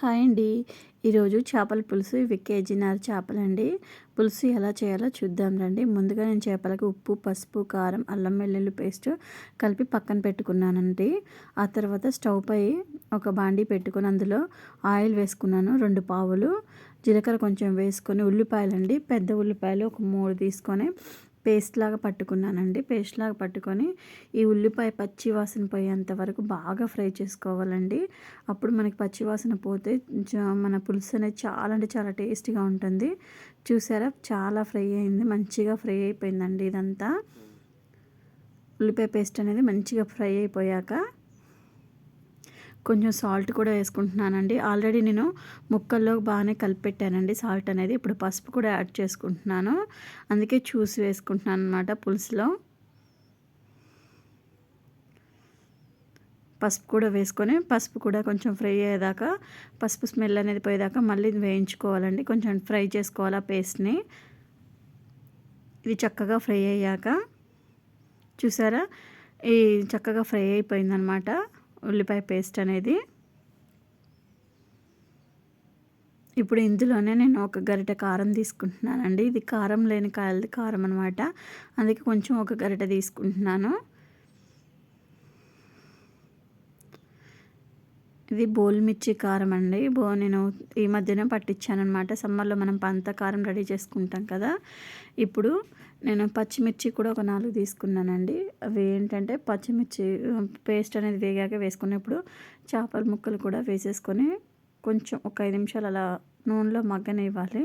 Hi అండి. ఈరోజు చేపల పులుసు ఇవి కేజీన్నర చేపలండి. పులుసు ఎలా చేయాలో చూద్దాం రండి. ముందుగా నేను చేపలకు ఉప్పు పసుపు కారం అల్లం వెల్లుల్లి పేస్ట్ కలిపి పక్కన పెట్టుకున్నానండి. ఆ తర్వాత స్టవ్ పై ఒక బాండీ పెట్టుకుని అందులో ఆయిల్ వేసుకున్నాను రెండు పావులు. జీలకర్ర కొంచెం వేసుకొని ఉల్లిపాయలండి. పెద్ద ఉల్లిపాయలు ఒక మూడు తీసుకొని పేస్ట్ లాగా పట్టుకున్నానండి. పేస్ట్ లాగా పట్టుకొని ఈ ఉల్లిపాయ పచ్చి వాసన పోయేంత వరకు బాగా ఫ్రై చేసుకోవాలండి. అప్పుడు మనకి పచ్చి వాసన పోతే మన పులుసు అనేది చాలా అంటే చాలా టేస్టీగా ఉంటుంది. చూసారా? చాలా ఫ్రై అయింది. మంచిగా ఫ్రై అయిపోయిందండి ఇదంతా. ఉల్లిపాయ పేస్ట్ అనేది మంచిగా ఫ్రై అయిపోయాక కొంచెం సాల్ట్ కూడా వేసుకుంటున్నానండి. ఆల్రెడీ నేను ముక్కల్లో బాగానే కలిపెట్టానండి సాల్ట్ అనేది. ఇప్పుడు పసుపు కూడా యాడ్ చేసుకుంటున్నాను. అందుకే చూసి వేసుకుంటున్నాను అనమాట పులుసులో. పసుపు కూడా వేసుకొని పసుపు కూడా కొంచెం ఫ్రై అయ్యేదాకా పసుపు స్మెల్ అనేది పోయేదాకా మళ్ళీ వేయించుకోవాలండి. కొంచెం ఫ్రై చేసుకోవాలి ఆ పేస్ట్ని. ఇది చక్కగా ఫ్రై అయ్యాక. చూసారా? ఈ చక్కగా ఫ్రై అయిపోయిందనమాట ఉల్లిపాయ పేస్ట్ అనేది ఇప్పుడు ఇందులోనే నేను ఒక గరిట కారం తీసుకుంటున్నానండి. ఇది కారం లేని కాయలది కారం అనమాట అందుకే కొంచెం ఒక గరిట తీసుకుంటున్నాను. ఇది బోల్ మిర్చి కారం అండి. బో నేను ఈ మధ్యనే పట్టించాను అనమాట సమ్మర్లో మనం పంత కారం రెడీ చేసుకుంటాం కదా. ఇప్పుడు నేను పచ్చిమిర్చి కూడా ఒక నాలుగు తీసుకున్నానండి. అవి ఏంటంటే పచ్చిమిర్చి పేస్ట్ అనేది వేగాక వేసుకున్నప్పుడు చేపల ముక్కలు కూడా వేసేసుకొని కొంచెం ఒక ఐదు నిమిషాలు అలా నూనెలో మగ్గనివ్వాలి.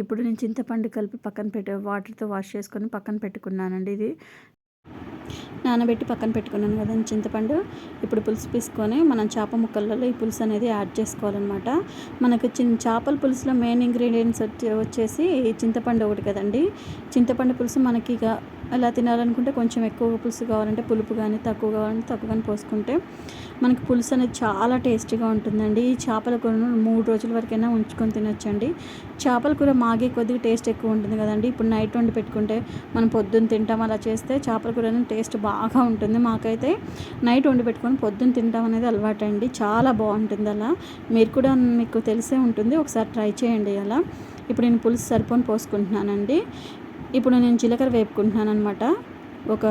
ఇప్పుడు నేను చింతపండు కలిపి పక్కన పెట్టి వాటర్తో వాష్ చేసుకొని పక్కన పెట్టుకున్నానండి ఇది. నానబెట్టి పక్కన పెట్టుకున్నాను కదండి చింతపండు ఇప్పుడు పులుసు పీసుకొని మనం చేప ముక్కలలో ఈ పులుసు అనేది యాడ్ చేసుకోవాలన్నమాట. మనకు చిన్న చేపల పులుసులో మెయిన్ ఇంగ్రీడియంట్స్ వచ్చేసి చింతపండు ఒకటి కదండి. చింతపండు పులుసు మనకి ఇక అలా తినాలనుకుంటే కొంచెం ఎక్కువ పులుసు కావాలంటే పులుపు కానీ తక్కువ కావాలంటే తక్కువ కానీ పోసుకుంటే మనకి పులుసు అనేది చాలా టేస్టీగా ఉంటుందండి. ఈ చేపల కూరను మూడు రోజుల వరకైనా ఉంచుకొని తినొచ్చండి. చేపల కూర మాగే కొద్దిగా టేస్ట్ ఎక్కువ ఉంటుంది కదండి. ఇప్పుడు నైట్ వండి పెట్టుకుంటే మనం పొద్దున్న తింటాం అలా చేస్తే చేపల కూర అనేది టేస్ట్ బాగా ఉంటుంది. మాకైతే నైట్ వండి పెట్టుకొని పొద్దున్న తింటాం అనేది అలవాటు అండి చాలా బాగుంటుంది అలా. మీరు కూడా మీకు తెలిసే ఉంటుంది. ఒకసారి ట్రై చేయండి అలా. ఇప్పుడు నేను పులుసు సరిపోని పోసుకుంటున్నానండి. ఇప్పుడు నేను జీలకర్ర వేపుకుంటున్నాను అనమాట ఒక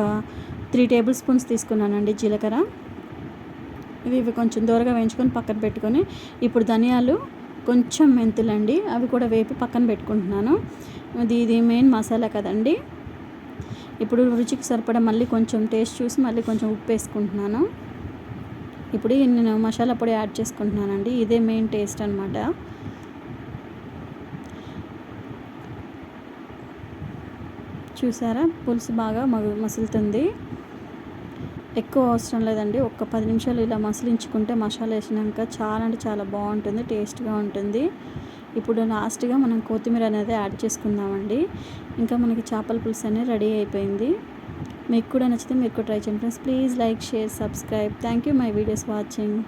త్రీ టేబుల్ స్పూన్స్ తీసుకున్నానండి జీలకర్ర. ఇవి ఇవి కొంచెం దూరగా వేయించుకొని పక్కన పెట్టుకొని ఇప్పుడు ధనియాలు కొంచెం మెంతులండి అవి కూడా వేపి పక్కన పెట్టుకుంటున్నాను. ఇది ఇది మెయిన్ మసాలా కదండి. ఇప్పుడు రుచికి సరిపడా మళ్ళీ కొంచెం టేస్ట్ చూసి మళ్ళీ కొంచెం ఉప్పు వేసుకుంటున్నాను. ఇప్పుడు నేను మసాలా పొడి యాడ్ చేసుకుంటున్నానండి. ఇదే మెయిన్ టేస్ట్ అనమాట చూసారా? పులుసు బాగా మసులుతుంది. ఎక్కువ అవసరం లేదండి. ఒక్క పది నిమిషాలు ఇలా మసిలించుకుంటే మసాలా వేసినాక చాలా అంటే చాలా బాగుంటుంది టేస్ట్గా ఉంటుంది. ఇప్పుడు లాస్ట్గా మనం కొత్తిమీర అనేది యాడ్ చేసుకుందామండి. ఇంకా మనకి చేపల పులుసు అనేది రెడీ అయిపోయింది. మీకు కూడా నచ్చితే మీరు కూడా ట్రై చేయండి friends. Please like share subscribe. Thank you my videos watching.